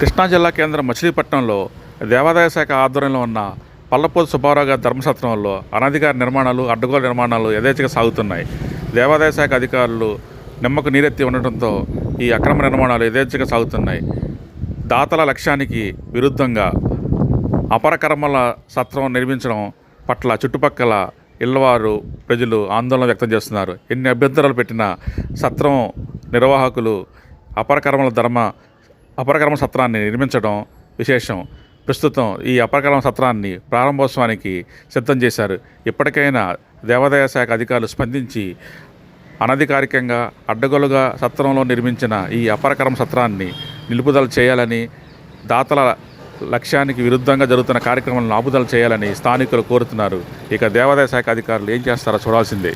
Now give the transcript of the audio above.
కృష్ణా జిల్లా కేంద్రం మచిలీపట్నంలో దేవాదాయ శాఖ ఆధ్వర్యంలో ఉన్న పల్లపోతు సుబ్బారావు గారి ధర్మసత్రంలో అనధికార నిర్మాణాలు అడ్డగోలు నిర్మాణాలు యథేచ్ఛగా సాగుతున్నాయి. దేవాదాయ శాఖ అధికారులు నిమ్మకు నీరెత్తి ఉండటంతో ఈ అక్రమ నిర్మాణాలు యథేచ్ఛగా సాగుతున్నాయి. దాతల లక్ష్యానికి విరుద్ధంగా అపరకర్మల సత్రం నిర్మించడం పట్ల చుట్టుపక్కల ఇళ్ళవారు ప్రజలు ఆందోళన వ్యక్తం చేస్తున్నారు. ఎన్ని అభ్యంతరాలు పెట్టినా సత్రం నిర్వాహకులు అపరకర్మల ధర్మ అపరకర్మ సత్రాన్ని నిర్మించడం విశేషం. ప్రస్తుతం ఈ అపరకర్మ సత్రాన్ని ప్రారంభోత్సవానికి సిద్ధం చేశారు. ఇప్పటికైనా దేవాదాయ శాఖ అధికారులు స్పందించి అనధికారికంగా అడ్డగోలుగా సత్రంలో నిర్మించిన ఈ అపరకరం సత్రాన్ని నిలుపుదల చేయాలని దాతల లక్ష్యానికి విరుద్ధంగా జరుగుతున్న కార్యక్రమాలను ఆపుదల చేయాలని స్థానికులు కోరుతున్నారు. ఇక దేవాదాయ శాఖ అధికారులు ఏం చేస్తారో చూడాల్సిందే.